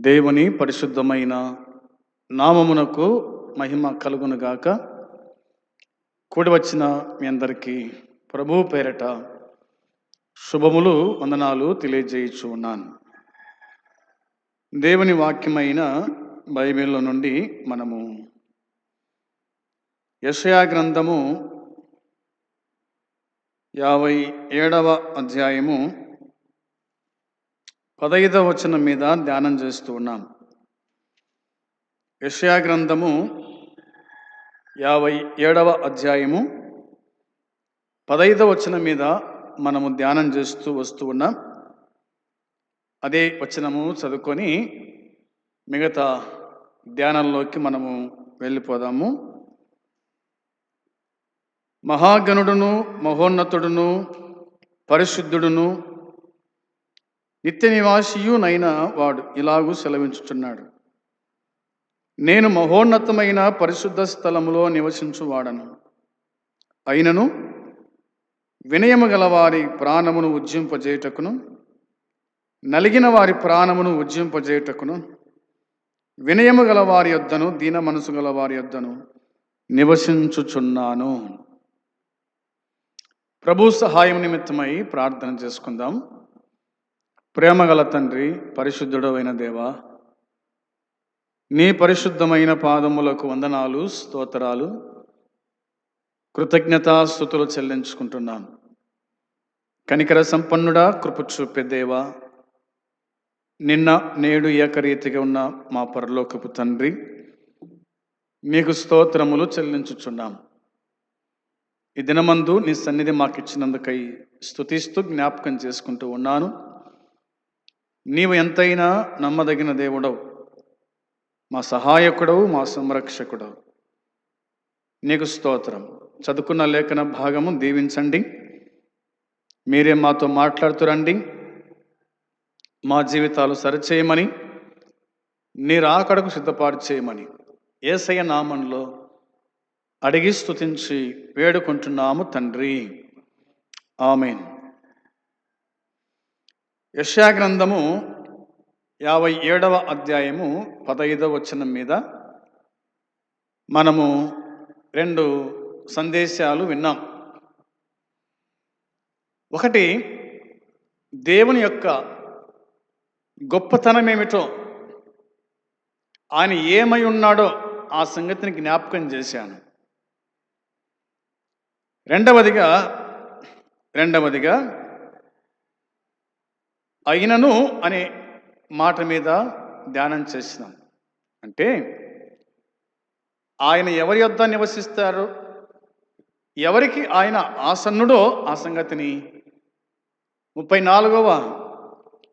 దేవుని పరిశుద్ధమైన నామమునకు మహిమ కలుగునుగాక కూడి వచ్చిన మీ అందరికీ ప్రభు పేరట శుభములు వందనాలు తెలియజేయచ్చు ఉన్నాను. దేవుని వాక్యమైన బైబిల్లో నుండి మనము యషయా గ్రంథము యాభై ఏడవ అధ్యాయము పదైదవ వచనం మీద ధ్యానం చేస్తూ ఉన్నాం. యషయా గ్రంథము యాభై ఏడవ అధ్యాయము పదైదవ వచనం మీద మనము ధ్యానం చేస్తూ వస్తూ ఉన్నాం. అదే వచనము చదువుకొని మిగతా ధ్యానంలోకి మనము వెళ్ళిపోదాము. మహాగణుడును మహోన్నతుడును పరిశుద్ధుడును నిత్య నివాసియునైన వాడు ఇలాగూ సెలవించుచున్నాడు. నేను మహోన్నతమైన పరిశుద్ధ స్థలములో నివసించువాడను. అయినను వినయము గల వారి ప్రాణమును ఉజ్జింపజేయుటకును నలిగిన వారి ప్రాణమును ఉజ్జింపజేయుటకును వినయము గల వారి యొద్దను దీన మనసు గల వారి యొద్దను నివసించుచున్నాను. ప్రభు సహాయం నిమిత్తమై ప్రార్థన చేసుకుందాం. ప్రేమగల తండ్రి పరిశుద్ధుడమైన దేవా నీ పరిశుద్ధమైన పాదములకు వందనాలు స్తోత్రాలు కృతజ్ఞతాస్థుతులు చెల్లించుకుంటున్నాను. కనికర సంపన్నుడా కృప చూపే దేవా నిన్న నేడు ఏకరీతిగా ఉన్న మా పరలోకపు తండ్రి మీకు స్తోత్రములు చెల్లించుచున్నాం. ఈ దినమందు నీ సన్నిధి మాకిచ్చినందుకై స్థుతిస్తూ జ్ఞాపకం చేసుకుంటూ ఉన్నాను. నీవు ఎంతైనా నమ్మదగిన దేవుడవు. మా సహాయకుడవు మా సంరక్షకుడవు. నీకు స్తోత్రం. చదువుకున్న లేఖన భాగము దీవించండి. మీరే మాతో మాట్లాడుతురండి. మా జీవితాలు సరిచేయమని నీ రాకడకు సిద్ధపాటు చేయమని ఏసయ నామంలో అడిగి స్తుతించి వేడుకుంటున్నాము తండ్రి. ఆమెన్. యశా గ్రంథము యాభై ఏడవ అధ్యాయము పదైదవ వచనం మీద మనము రెండు సందేశాలు విన్నాం. ఒకటి దేవుని యొక్క గొప్పతనం ఏమిటో ఆయన ఏమై ఉన్నాడో ఆ సంగతిని జ్ఞాపకం చేశాను. రెండవదిగా రెండవదిగా అయినను అనే మాట మీద ధ్యానం చేసినాం. అంటే ఆయన ఎవరి యొద్ద నివసిస్తారు? ఎవరికి ఆయన ఆసన్నుడో ఆ సంగతిని ముప్పై నాలుగవ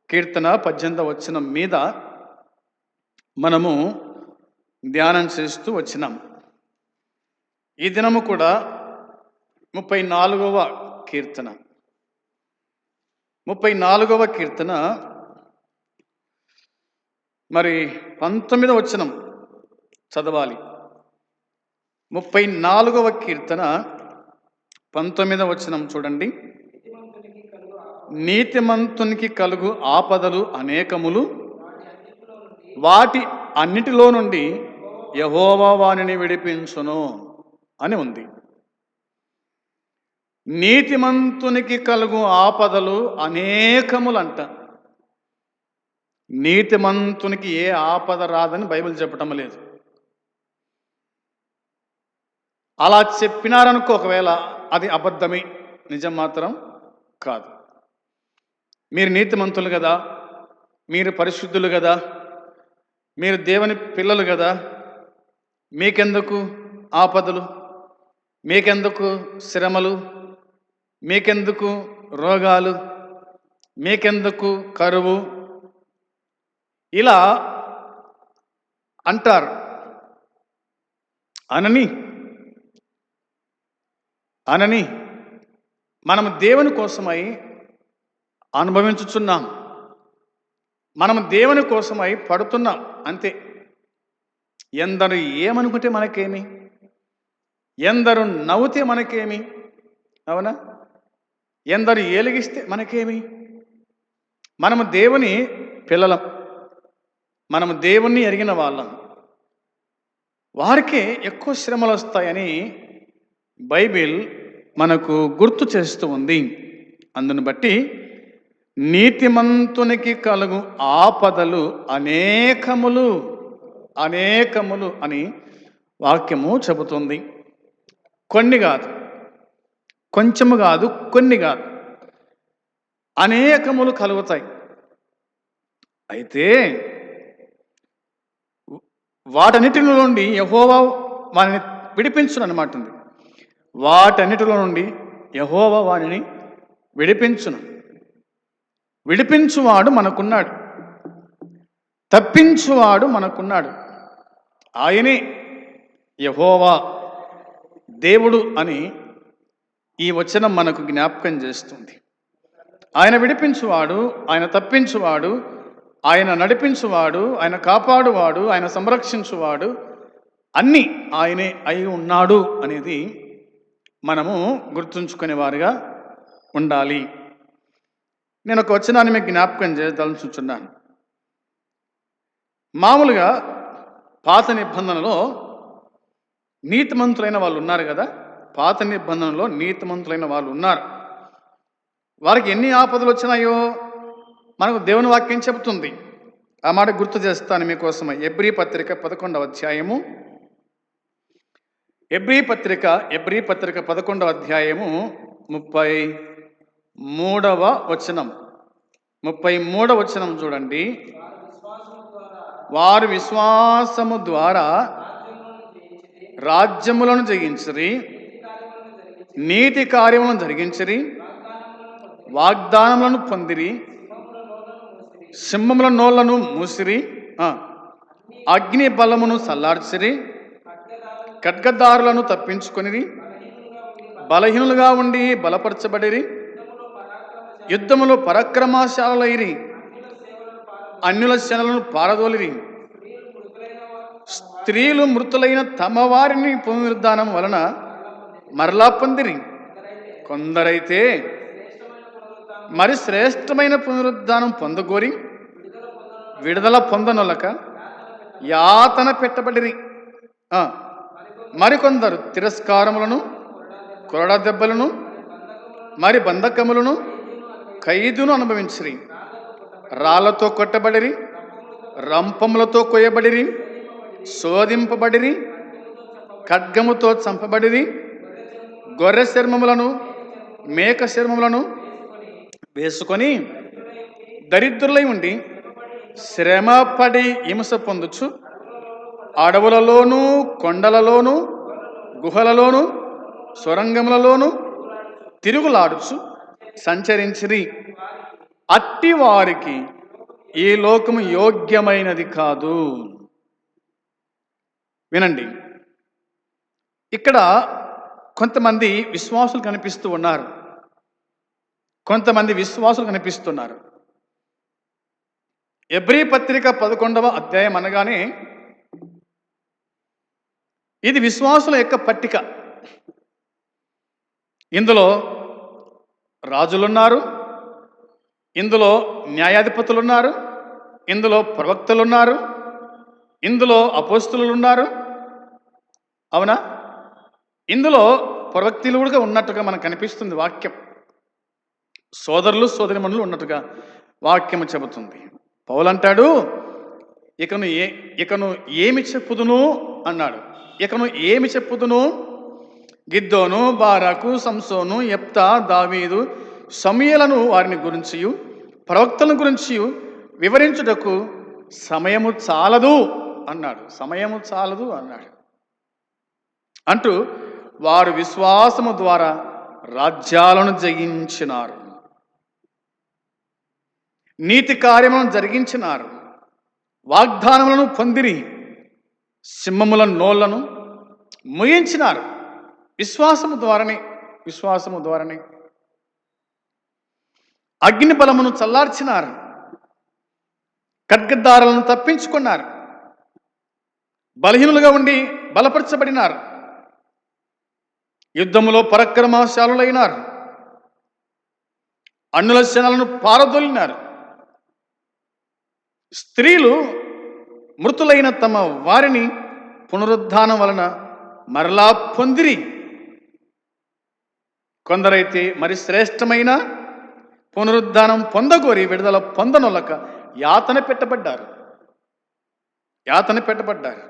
కీర్తన పద్దెనిమిదవ వచ్చిన మీద మనము ధ్యానం చేస్తూ వచ్చినాం. ఈ దినము కూడా ముప్పై నాలుగవ కీర్తన. ముప్పై నాలుగవ కీర్తన. మరి పంతొమ్మిదవ వచనం చదవాలి. ముప్పై నాలుగవ కీర్తన పంతొమ్మిదవ వచనం చూడండి. నీతిమంతునికి కలుగు ఆపదలు అనేకములు వాటి అన్నిటిలో నుండి యహోవా వాణిని విడిపించును అని ఉంది. నీతిమంతునికి కలుగు ఆపదలు అనేకములంట. నీతిమంతునికి ఏ ఆపద రాదని బైబిల్ చెప్పటం లేదు. అలా చెప్పినారనుకో ఒకవేళ అది అబద్ధమే నిజం మాత్రం కాదు. మీరు నీతిమంతులు కదా మీరు పరిశుద్ధులు కదా మీరు దేవుని పిల్లలు కదా మీకెందుకు ఆపదలు మీకెందుకు శ్రమలు మీకెందుకు రోగాలు? మీకెందుకు కరువు? ఇలా అంటారు. అనని అనని మనము దేవుని కోసమై అనుభవించుచున్నాం. మనం దేవుని కోసమై పడుతున్నాం. అంతే. ఎందరు ఏమనుకుంటే మనకేమి? ఎందరు నవ్వుతే మనకేమి? అవునా? ఎందరు ఏలిగిస్తే మనకేమి? మనము దేవుని పిల్లలం. మనము దేవుణ్ణి ఎరిగిన వాళ్ళం. వారికే ఎక్కువ శ్రమలు వస్తాయని బైబిల్ మనకు గుర్తు చేస్తూ ఉంది. అందును బట్టి నీతిమంతునికి కలుగు ఆపదలు అనేకములు అనేకములు అని వాక్యము చెబుతుంది. కొన్ని కాదు. కొంచెము కాదు కొన్ని కాదు. అనేకములు కలుగుతాయి. అయితే వాటన్నిటిలో నుండి యహోవా వారిని విడిపించును అనమాట ఉంది. వాటన్నిటిలో నుండి యహోవా వారిని విడిపించును. విడిపించువాడు మనకున్నాడు. తప్పించువాడు మనకున్నాడు. ఆయనే యహోవా దేవుడు అని ఈ వచనం మనకు జ్ఞాపకం చేస్తుంది. ఆయన విడిపించువాడు ఆయన తప్పించువాడు ఆయన నడిపించువాడు ఆయన కాపాడువాడు ఆయన సంరక్షించువాడు అన్నీ ఆయనే అయి ఉన్నాడు అనేది మనము గుర్తుంచుకునే వారిగా ఉండాలి. నేను ఒక వచనాన్ని మీకు జ్ఞాపకం చేయదలుచుచున్నాను మామూలుగా పాత నిబంధనలో నీతిమంతులైన వాళ్ళు ఉన్నారు కదా? పాత నిబంధనలో నీతిమంతులైన వాళ్ళు ఉన్నారు. వారికి ఎన్ని ఆపదలు వచ్చినాయో మనకు దేవుని వాక్యం చెబుతుంది. ఆ మాట గుర్తు చేస్తాను మీకోసం ఎబ్రి పత్రిక పదకొండవ అధ్యాయము. ఎబ్రి పత్రిక ఎబ్రి పత్రిక పదకొండవ అధ్యాయము ముప్పై మూడవ వచనం. ముప్పై మూడవ వచనం చూడండి. వారు విశ్వాసము ద్వారా రాజ్యములను జయించరి. నీతి కార్యములను జరిగించిరి వాగ్దానములను పొందిరి సింహముల నోళ్ళను మూసిరి అగ్ని బలమును సల్లార్చిరి ఖడ్గదారులను తప్పించుకొనిరి బలహీనులుగా ఉండి బలపరచబడిరి యుద్ధములు పరాక్రమశాలైరి అన్యుల శనలను పారదోలిరి. స్త్రీలు మృతులైన తమ వారిని పునరుద్ధానం వలన మరలా పొందిరి. కొందరైతే మరి శ్రేష్టమైన పునరుద్ధానం పొందగోరి విడుదల పొందనొలక యాతన పెట్టబడిరి. మరికొందరు తిరస్కారములను కొరడ దెబ్బలను మరి బంధకములను ఖైదును అనుభవించిరి. రాళ్ళతో కొట్టబడిరి రంపములతో కొయ్యబడిరి శోధింపబడిరి ఖడ్గముతో చంపబడిరి గొర్రె చర్మములను మేక చర్మములను వేసుకొని దరిద్రులై ఉండి శ్రమపడి హింస పొందుచు అడవులలోనూ కొండలలోనూ గుహలలోనూ సొరంగములలోనూ తిరుగులాడుచు సంచరించిరి. అట్టి వారికి ఈ లోకము యోగ్యమైనది కాదు. వినండి. ఇక్కడ కొంతమంది విశ్వాసులు కనిపిస్తూ ఉన్నారు. కొంతమంది విశ్వాసులు కనిపిస్తున్నారు. ఎబ్రి పత్రిక పదకొండవ అధ్యాయం అనగానే ఇది విశ్వాసుల యొక్క పట్టిక. ఇందులో రాజులున్నారు. ఇందులో న్యాయాధిపతులు ఉన్నారు ఇందులో ప్రవక్తలున్నారు. ఇందులో అపోస్తులు ఉన్నారు అవునా? ఇందులో ప్రవక్తులు కూడా ఉన్నట్టుగా మనకు కనిపిస్తుంది వాక్యం. సోదరులు సోదరిమణులు ఉన్నట్టుగా వాక్యము చెబుతుంది. పౌలంటాడు ఇకను ఏ ఇకను ఏమి చెప్పుదును? అన్నాడు. ఇకను ఏమి చెప్పుదును? గిద్దోను బారాకు సంసోను ఎప్తా దావీదు సమయలను వారిని గురించి ప్రవక్తలను గురించి వివరించుటకు సమయము చాలదు అన్నాడు. సమయము చాలదు అన్నాడు. అంటూ వారు విశ్వాసము ద్వారా రాజ్యాలను జయించినారు. నీతి కార్యములను జరిగించినారు. వాగ్దానములను పొందిరి. సింహముల నోళ్ళను ముయించినారు. విశ్వాసము ద్వారానే విశ్వాసము ద్వారానే. అగ్ని బలమును చల్లార్చినారు. ఖడ్గద్దారులను తప్పించుకున్నారు. బలహీనులుగా ఉండి బలపరచబడినారు. యుద్ధములో పరక్రమశాలులైనారు. అన్నుల సేనలను పారదొలినారు. స్త్రీలు మృతులైన తమ వారిని పునరుద్ధానం వలన మరలా పొందిరి. కొందరైతే మరి శ్రేష్టమైన పునరుద్ధానం పొందగోరి విడుదల పొందనొలక యాతన పెట్టబడ్డారు. యాతన పెట్టబడ్డారు.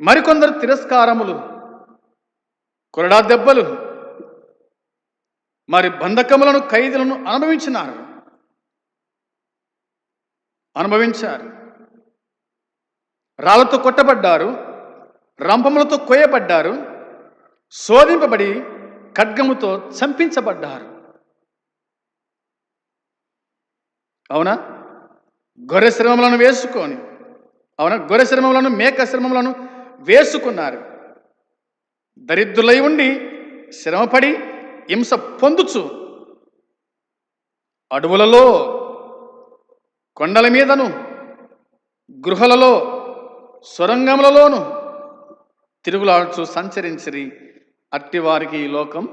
మరికొందరు తిరస్కారములు కొరడా దెబ్బలు. మరి బంధకములను ఖైదులను అనుభవించినారు. అనుభవించారు. రాళ్ళతో కొట్టబడ్డారు. రంపములతో కోయబడ్డారు శోధింపబడి ఖడ్గముతో చంపించబడ్డారు. అవునా? గొర్రె శ్రమలను వేసుకొని అవునా? గొర్రె శ్రమలను మేక శ్రమలను వేసుకున్నారు. దరిద్రులై ఉండి శ్రమపడి హింస పొందుచు. అడవులలో కొండల మీదను గృహలలో సొరంగములలోను తిరుగులాడుచు సంచరించిరి. అట్టివారికి ఈ లోకం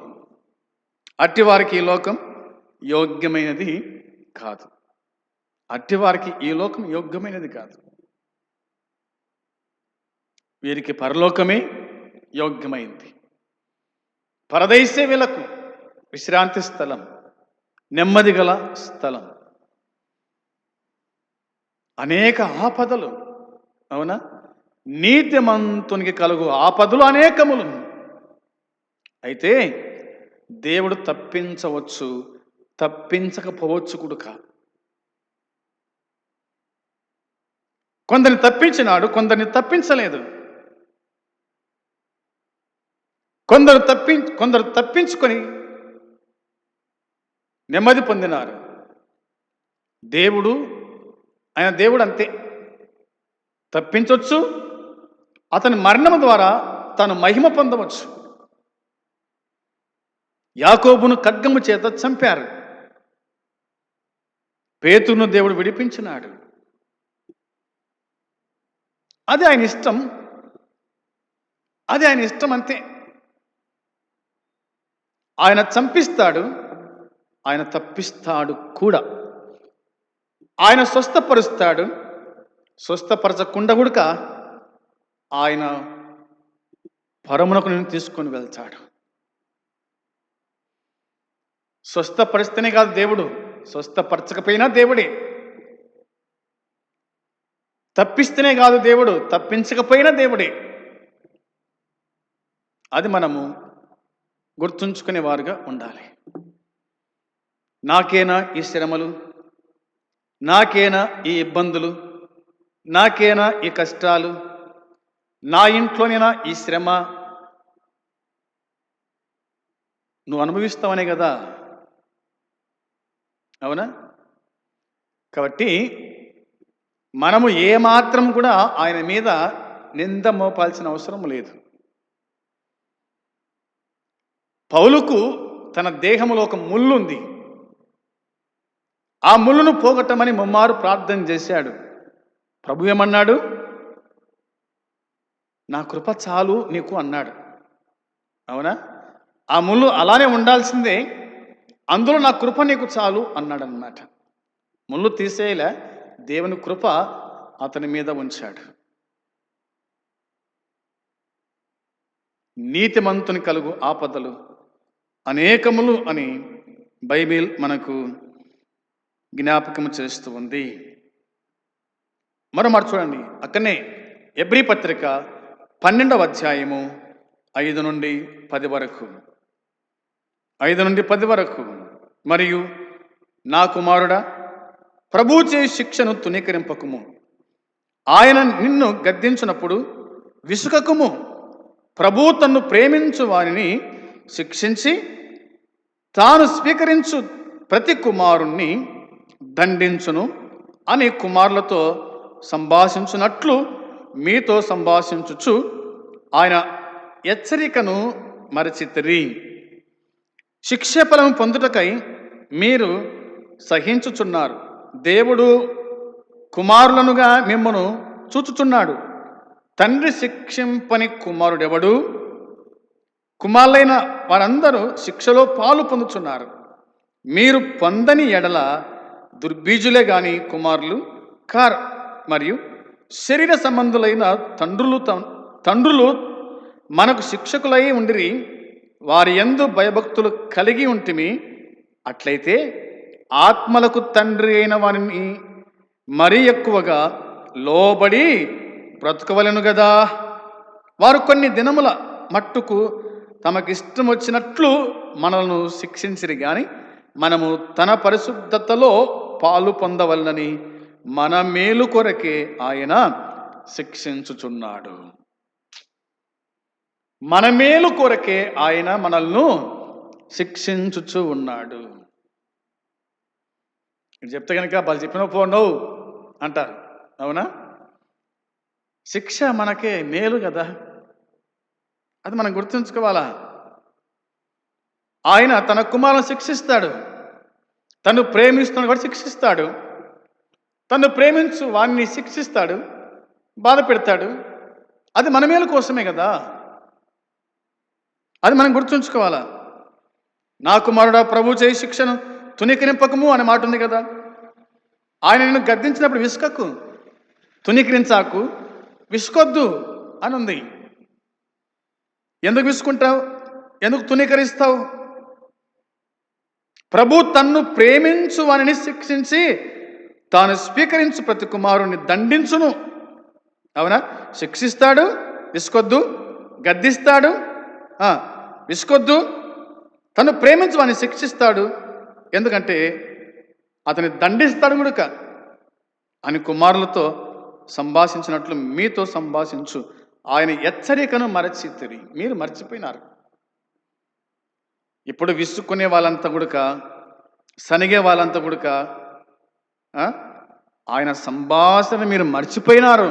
అట్టివారికి ఈ లోకం యోగ్యమైనది కాదు. అట్టివారికి ఈ లోకం యోగ్యమైనది కాదు. వీరికి పరలోకమే యోగ్యమైంది. పరదైసే విశ్రాంతి స్థలం నెమ్మది గల స్థలం. అనేక ఆపదలు అవునా? నీతిమంతునికి కలుగు ఆపదలు అనేకములు. అయితే దేవుడు తప్పించవచ్చు తప్పించకపోవచ్చు కుడుక. కొందరిని తప్పించినాడు కొందరిని తప్పించలేదు. కొందరు తప్పి కొందరు తప్పించుకొని నెమ్మది పొందినారు. దేవుడు ఆయన దేవుడు అంతే. తప్పించవచ్చు అతని మరణం ద్వారా తను మహిమ పొందవచ్చు. యాకోబును ఖడ్గము చేత చంపారు. పేతును దేవుడు విడిపించినాడు. అది ఆయన ఇష్టం. అది ఆయన ఇష్టం అంతే. ఆయన చంపిస్తాడు ఆయన తప్పిస్తాడు కూడా. ఆయన స్వస్థపరుస్తాడు స్వస్థపరచకుండా కూడక ఆయన పరమునకు నేను తీసుకొని వెళ్తాడు. స్వస్థపరిస్తేనే కాదు దేవుడు స్వస్థపరచకపోయినా దేవుడే. తప్పిస్తేనే కాదు దేవుడు తప్పించకపోయినా దేవుడే. అది మనము గుర్తుంచుకునే వారుగా ఉండాలి. నాకేనా ఈ శ్రమలు? నాకేనా ఈ ఇబ్బందులు? నాకేనా ఈ కష్టాలు? నా ఇంట్లోనేనా ఈ శ్రమ? నువ్వు అనుభవిస్తావనే కదా? అవునా? కాబట్టి మనము ఏమాత్రం కూడా ఆయన మీద నింద మోపాల్సిన అవసరం లేదు. పౌలుకు తన దేహంలో ఒక ముళ్ళు ఉంది ఆ ముళ్ళును పోగొట్టమని ముమ్మారు ప్రార్థన చేశాడు. ప్రభు ఏమన్నాడు? నా కృప చాలు నీకు అన్నాడు. అవునా? ఆ ముళ్ళు అలానే ఉండాల్సిందే అందులో నా కృప నీకు చాలు అన్నాడు అన్నమాట ముళ్ళు తీసేయలే దేవుని కృప అతని మీద ఉంచాడు. నీతిమంతుని కలుగు ఆపదలు అనేకములు అని బైబిల్ మనకు జ్ఞాపకం చేస్తూ ఉంది. మరో మాట చూడండి. అక్కడనే ఎబ్రి పత్రిక పన్నెండవ అధ్యాయము ఐదు నుండి పది వరకు. ఐదు నుండి పది వరకు. మరియు నా కుమారుడా ప్రభుచే శిక్షను తునీకరింపకుము ఆయన నిన్ను గద్దించినప్పుడు విసుకకుము ప్రభు తన్ను ప్రేమించు వారిని శిక్షించి తాను స్వీకరించు ప్రతి కుమారుణ్ణి దండించును అని కుమారులతో సంభాషించునట్లు మీతో సంభాషించుచు ఆయన హెచ్చరికను మరచితిరి. శిక్షఫలం పొందుటకై మీరు సహించుచున్నారు. దేవుడు కుమారులనుగా మిమ్మను చూచుచున్నాడు. తండ్రి శిక్షింపని కుమారుడెవడు? కుమారులైన వారందరూ శిక్షలో పాలు పొందుచున్నారు. మీరు పొందని ఎడల దుర్బీజులే గాని కుమారులు కారు మరియు శరీర సంబంధులైన తండ్రులు తం- తండ్రులు మనకు శిక్షకులై ఉండిరి. వారి ఎందు భయభక్తులు కలిగి ఉంటిమి. అట్లయితే ఆత్మలకు తండ్రి అయిన వారిని మరీ ఎక్కువగా లోబడి బ్రతకవలను గదా. వారు కొన్ని దినముల మట్టుకు తమకిష్టం వచ్చినట్లు మనల్ని శిక్షించిరి కానీ మనము తన పరిశుద్ధతలో పాలు పొందవలనని మన మేలు కొరకే ఆయన శిక్షించుచున్నాడు. మన మేలు కొరకే ఆయన మనల్ని శిక్షించుచు ఉన్నాడు. చెప్తే కనుక వాళ్ళు చెప్పిన పోండవు అంటారు. అవునా? శిక్ష మనకే మేలు కదా. అది మనం గుర్తుంచుకోవాలా? ఆయన తన కుమారుని శిక్షిస్తాడు. తను ప్రేమిస్తున్న కూడా శిక్షిస్తాడు. తను ప్రేమించు వారిని శిక్షిస్తాడు. బాధ పెడతాడు. అది మన మేలు కోసమే కదా? అది మనం గుర్తుంచుకోవాలా? నా కుమారుడా ప్రభు చేయి శిక్షను తునికరింపకము అనే మాట ఉంది కదా? ఆయన నిన్ను గద్దించినప్పుడు విసుకకు. తునికరించాకు. విసుకొద్దు అని ఉంది ఎందుకు విసుకుంటావు? ఎందుకు తునీకరిస్తావు ప్రభు తన్ను ప్రేమించు వానిని శిక్షించి తాను స్వీకరించు ప్రతి కుమారుని దండించును. అవునా? శిక్షిస్తాడు విసుకొద్దు గద్దిస్తాడు విసుకొద్దు. తను ప్రేమించు వాని శిక్షిస్తాడు. ఎందుకంటే అతని దండిస్తాడు గుడుక అని కుమారులతో సంభాషించినట్లు మీతో సంభాషించు. ఆయన హెచ్చరికను మరచితిరి. మీరు మర్చిపోయినారు. ఇప్పుడు విసుక్కునే వాళ్ళంతా కూడక సనిగే వాళ్ళంతా కూడక ఆయన సంభాషణ మీరు మర్చిపోయినారు.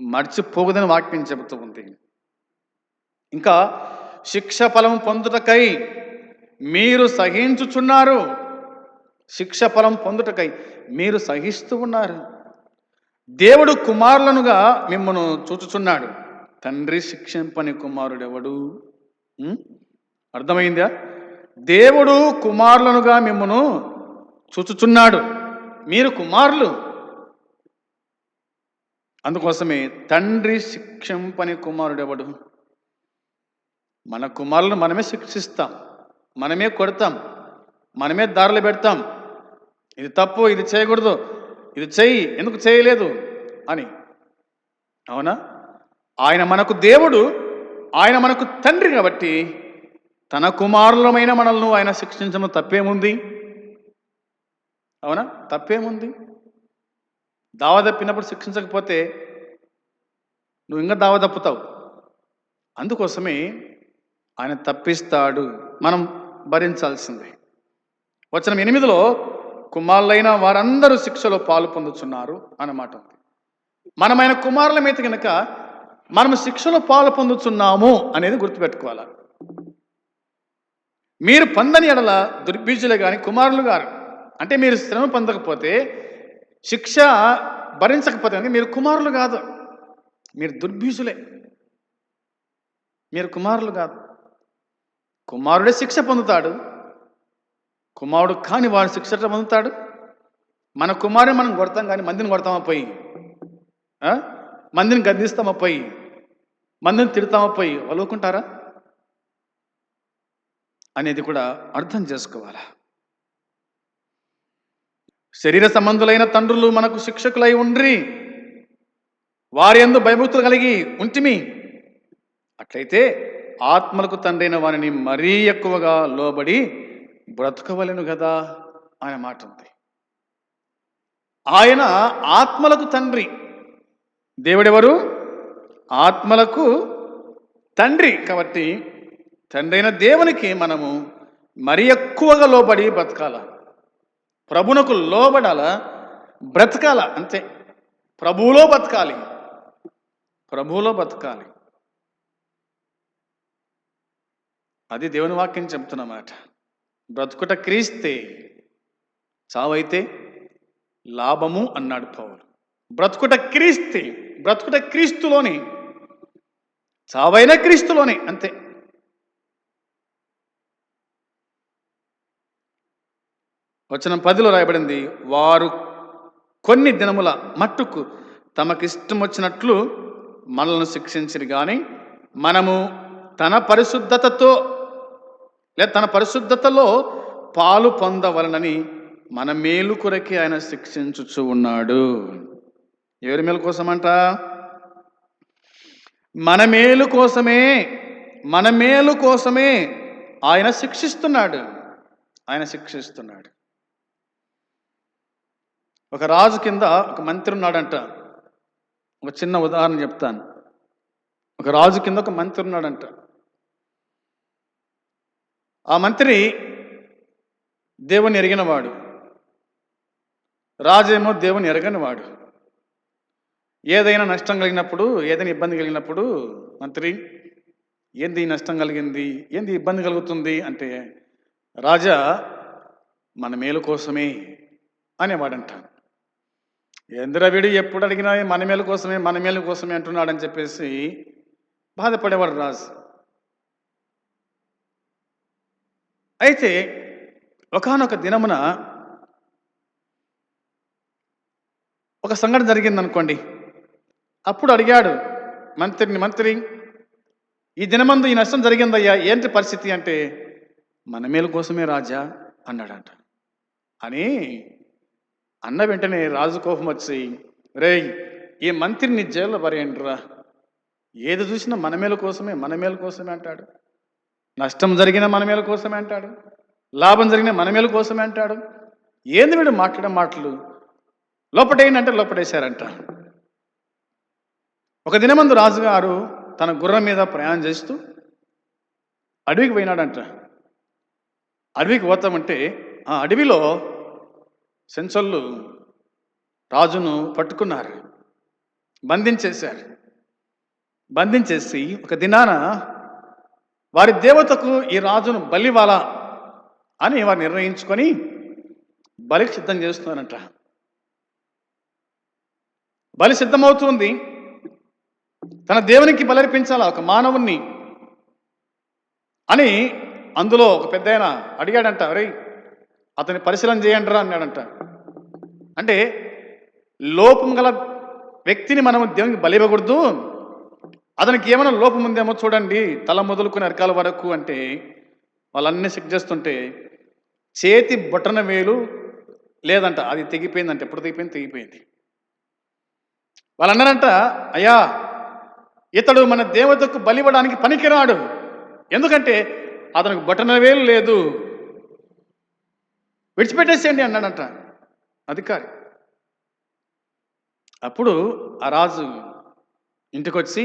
మర్చిపోగుదని వాక్యం చెబుతూ ఉంది. ఇంకా శిక్ష ఫలం పొందుటకై మీరు సహించుచున్నారు. శిక్ష ఫలం పొందుటకై మీరు సహిస్తూ ఉన్నారు. దేవుడు కుమారులనుగా మిమ్మను చూచుచున్నాడు. తండ్రి శిక్షింపని కుమారుడెవడు? అర్థమైందా? దేవుడు కుమారులనుగా మిమ్మను చూచుచున్నాడు. మీరు కుమారులు. అందుకోసమే తండ్రి శిక్షింపని కుమారుడెవడు? మన కుమారులను మనమే శిక్షిస్తాం. మనమే కొడతాం. మనమే దారులు పెడతాం. ఇది తప్పు ఇది చేయకూడదు. ఇది చెయ్యి ఎందుకు చేయలేదు? అని. అవునా? ఆయన మనకు దేవుడు ఆయన మనకు తండ్రి కాబట్టి తన కుమారులమైన మనల్ని ఆయన శిక్షించడం తప్పేముంది? అవునా? తప్పేముంది? దావ తప్పినప్పుడు శిక్షించకపోతే నువ్వు ఇంకా దావ తప్పుతావు. అందుకోసమే ఆయన తప్పిస్తాడు. మనం భరించాల్సిందే. వచనం ఎనిమిదిలో కుమారులైన వారందరూ శిక్షలో పాలు పొందుతున్నారు అన్నమాట ఉంది. మనమైన కుమారులమైతే కనుక మనం శిక్షలో పాలు పొందుతున్నాము అనేది గుర్తుపెట్టుకోవాలి? మీరు పొందని ఎడల దుర్బీజులు కానీ కుమారులు గారు. అంటే మీరు శ్రమ పొందకపోతే శిక్ష భరించకపోతే కనుక మీరు కుమారులు కాదు. మీరు దుర్బీజులే మీరు కుమారులు కాదు. కుమారుడే శిక్ష పొందుతాడు కుమారుడు కాని వాడు శిక్ష పొందుతాడు. మన కుమారుని మనం కొడతాం కానీ మందిని కొడతామా పోయి? మందిని గద్దిస్తామా పోయి? మందిని తిడతామా పోయి? వలుకుంటారా అనేది కూడా అర్థం చేసుకోవాలా. శరీర సంబంధులైన తండ్రులు మనకు శిక్షకులై ఉండ్రి. వారి ఎందు భయభక్తులు కలిగి ఉంటిమి. అట్లయితే ఆత్మలకు తండ్రైన వారిని మరీ ఎక్కువగా లోబడి బ్రతకవలను కదా అనే మాట ఉంది ఆయన ఆత్మలకు తండ్రి. దేవుడెవరు? ఆత్మలకు తండ్రి. కాబట్టి తండ్రి అయిన దేవునికి మనము మరి ఎక్కువగా లోబడి బ్రతకాల. ప్రభునకు లోబడాల బ్రతకాల అంతే. ప్రభువులో బతకాలి. ప్రభువులో బతకాలి. అది దేవుని వాక్యం చెప్తున్నమాట బ్రతుకుట క్రీస్తే చావైతే లాభము అన్నాడు పౌలు. బ్రతుకుట క్రీస్తే బ్రతుకుట క్రీస్తులోని చావైన క్రీస్తులోనే అంతే. వచనం పదిలో రాయబడింది వారు కొన్ని దినముల మట్టుకు తమకిష్టం వచ్చినట్లు మనల్ని శిక్షించరు కానీ మనము తన పరిశుద్ధతతో లేదా తన పరిశుద్ధతలో పాలు పొందవలనని మన మేలు కొరకే ఆయన శిక్షించుచు ఉన్నాడు. ఎవరి మేలు కోసమంట? మన మేలు కోసమే మన మేలు కోసమే ఆయన శిక్షిస్తున్నాడు. ఆయన శిక్షిస్తున్నాడు. ఒక రాజు కింద ఒక మంత్రి ఉన్నాడంట. ఒక చిన్న ఉదాహరణ చెప్తాను. ఒక రాజు కింద ఒక మంత్రి ఉన్నాడంట. ఆ మంత్రి దేవుని ఎరిగినవాడు. రాజేమో దేవుని ఎరగనివాడు. ఏదైనా నష్టం కలిగినప్పుడు ఏదైనా ఇబ్బంది కలిగినప్పుడు మంత్రి ఏంది నష్టం కలిగింది? ఏంది ఇబ్బంది కలుగుతుంది? అంటే రాజా మన మేలు కోసమే అనేవాడంట ఏందిరా ఎప్పుడు అడిగినా మన మేలు కోసమే మన మేలు కోసమే అంటున్నాడని చెప్పేసి బాధపడేవాడు రాజు. అయితే ఒకానొక దినమున ఒక సంఘటన జరిగింది అనుకోండి అప్పుడు అడిగాడు మంత్రిని మంత్రి ఈ దినమందు ఈ నష్టం జరిగిందయ్యా ఏంటి పరిస్థితి అంటే మన మేలు కోసమే రాజా అన్నాడంట. అని అన్న వెంటనే రాజు కోపం వచ్చి రేయ్ ఈ మంత్రిని జైల్లో పరేయండిరా ఏది చూసినా మన మేలు కోసమే మన మేలు కోసమే అంటాడు. నష్టం జరిగిన మన మేలు కోసమే అంటాడు. లాభం జరిగిన మనమేల కోసమే అంటాడు. ఏంది వీడు మాట్లాడే మాటలు? లోపటేయండి లోపటేశారంట. ఒక దినమందు రాజుగారు తన గుర్రం మీద ప్రయాణం చేస్తూ అడవికి పోయినాడంట. అడవికి పోతామంటే ఆ అడవిలో సెన్సోళ్ళు రాజును పట్టుకున్నారు. బంధించేశారు. బంధించేసి ఒక దినాన వారి దేవతకు ఈ రాజును బలివాలా అని వారు నిర్ణయించుకొని బలికి సిద్ధం చేస్తున్నారంట. బలి సిద్ధమవుతుంది. తన దేవునికి బలర్పించాలా ఒక మానవుణ్ణి అని అందులో ఒక పెద్ద ఆయన అడిగాడంట అరే అతని పరిశీలన చేయండి రా అన్నాడంట. అంటే లోపం గల వ్యక్తిని మనం దేవునికి బలి ఇవ్వకూడదు. అతనికి ఏమైనా లోపం ఉందేమో చూడండి తల మొదలుకుని అరకాల వరకు అంటే వాళ్ళన్నీ చెక్ చేస్తుంటే చేతి బొటన వేలు లేదంట అది తెగిపోయిందంట ఎప్పుడు తెగిపోయింది? తెగిపోయింది. వాళ్ళు అన్నారంట అయ్యా ఇతడు మన దేవతకు బలివ్వడానికి పనికిరాడు. ఎందుకంటే అతనికి బొటన వేలు లేదు. విడిచిపెట్టేసేయండి అన్నాడంట అధికారి. అప్పుడు ఆ రాజు ఇంటికొచ్చి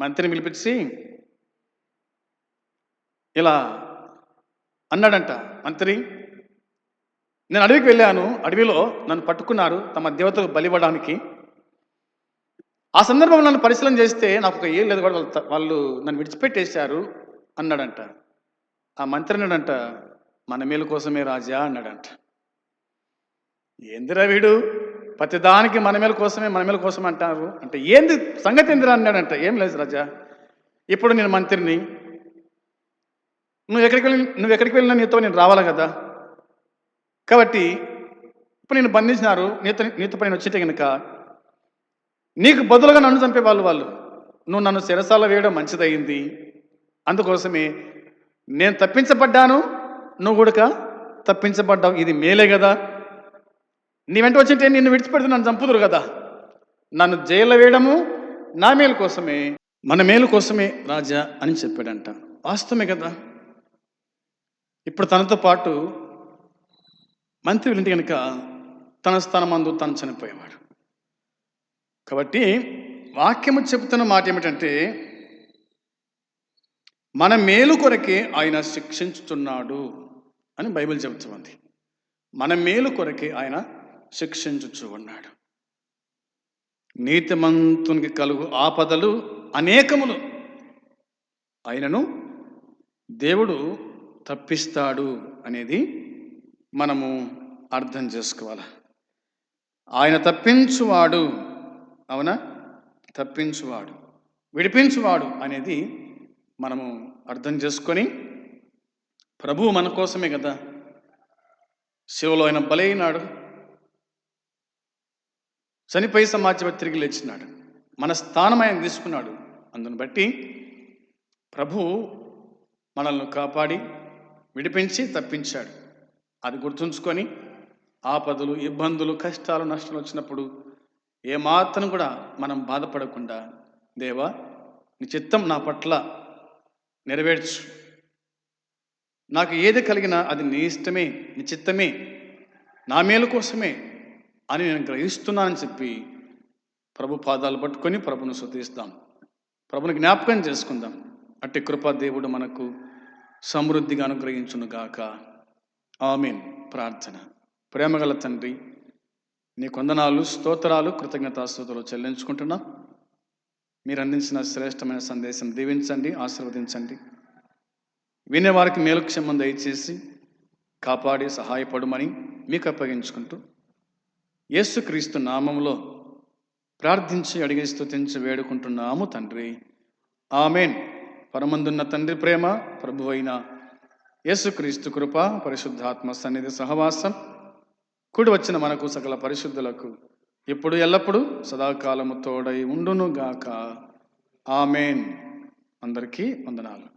మంత్రిని పిలిపించి ఇలా అన్నాడంట మంత్రి నేను అడవికి వెళ్ళాను. అడవిలో నన్ను పట్టుకున్నారు తమ దేవతకు బలివ్వడానికి. ఆ సందర్భంలో నన్ను పరిశీలన చేస్తే నాకు ఒక ఏం లేదు కూడా వాళ్ళు వాళ్ళు నన్ను విడిచిపెట్టేశారు అన్నాడంట. ఆ మంత్రి అన్నాడంట మన మేలు కోసమే రాజా అన్నాడంట. ఏందిరా వీడు? ప్రతిదానికి మన మేలు కోసమే మన మేలు కోసమే అంటారు. అంటే ఏంది సంగతి ఏందిరా అన్నాడంట. ఏం లేదు రాజా. ఇప్పుడు నేను మంత్రిని. నువ్వు ఎక్కడికి వెళ్ళి నువ్వు ఎక్కడికి వెళ్ళినా నీతో నేను రావాలి కదా? కాబట్టి ఇప్పుడు నేను బంధించినారు నీతో నీతో పని వచ్చితే కనుక నీకు బదులుగా నన్ను చంపేవాళ్ళు వాళ్ళు. నువ్వు నన్ను శిరసాల వేయడం మంచిదయ్యింది అందుకోసమే నేను తప్పించబడ్డాను నువ్వు కూడా తప్పించబడ్డావు. ఇది మేలే కదా. నీ వెంట వచ్చింటే నిన్ను విడిచిపెడితే నన్ను చంపుదురు కదా. నన్ను జైల్లో వేయడము నా మేలు కోసమే మన మేలు కోసమే రాజా అని చెప్పాడంట. వాస్తవమే కదా. ఇప్పుడు తనతో పాటు మంత్రి కనుక తన స్థానమందు తను చనిపోయేవాడు. కాబట్టి వాక్యము చెబుతున్న మాట ఏమిటంటే మన మేలు కొరకే ఆయన శిక్షించుతున్నాడు అని బైబిల్ చెబుతుంది మన మేలు కొరకే ఆయన శిక్షించుచు ఉన్నాడు నీతిమంతునికి కలుగు ఆపదలు అనేకములు. ఆయనను దేవుడు తప్పిస్తాడు అనేది మనము అర్థం చేసుకోవాలి. ఆయన తప్పించువాడు అవునా? తప్పించువాడు విడిపించువాడు అనేది మనము అర్థం చేసుకొని ప్రభువు మన కోసమే కదా. శివలో ఆయన బలైనాడు. చనిపోయి సమాజం తిరిగి లేచినాడు. మన స్థానం ఆయన తీసుకున్నాడు. అందును బట్టి ప్రభు మనల్ని కాపాడి విడిపించి తప్పించాడు. అది గుర్తుంచుకొని ఆపదలు ఇబ్బందులు కష్టాలు నష్టాలు వచ్చినప్పుడు ఏమాత్రం కూడా మనం బాధపడకుండా దేవా నీ చిత్తం నా పట్ల నెరవేర్చు. నాకు ఏది కలిగినా అది నీ ఇష్టమే నీ చిత్తమే నా మేలు కోసమే అని నేను గ్రహిస్తున్నానని చెప్పి ప్రభు పాదాలు పట్టుకొని ప్రభును శుద్ధిస్తాం ప్రభుని జ్ఞాపకం చేసుకుందాం. అట్టి కృపా దేవుడు మనకు సమృద్ధిగా అనుగ్రహించునుగాక ఆమెన్. ప్రార్థన. ప్రేమగల తండ్రి నీ కొందనాలు స్తోత్రాలు కృతజ్ఞతాస్తుతులు చెల్లించుకుంటున్నా. మీరు అందించిన శ్రేష్టమైన సందేశం దీవించండి ఆశీర్వదించండి. వినేవారికి మేలుక్షేమం దయచేసి కాపాడి సహాయపడమని మీకు అప్పగించుకుంటూ యేసుక్రీస్తు నామంలో ప్రార్థించి అడిగి స్థుతించి వేడుకుంటున్నాము తండ్రి. ఆమెన్. పరమందున్న తండ్రి ప్రేమ ప్రభువైన యేసుక్రీస్తు కృప పరిశుద్ధాత్మ సన్నిధి సహవాసం కూడి వచ్చిన మనకు సకల పరిశుద్ధులకు ఇప్పుడు ఎల్లప్పుడూ సదాకాలము తోడై ఉండునుగాక. ఆమెన్. అందరికీ వందనాలు.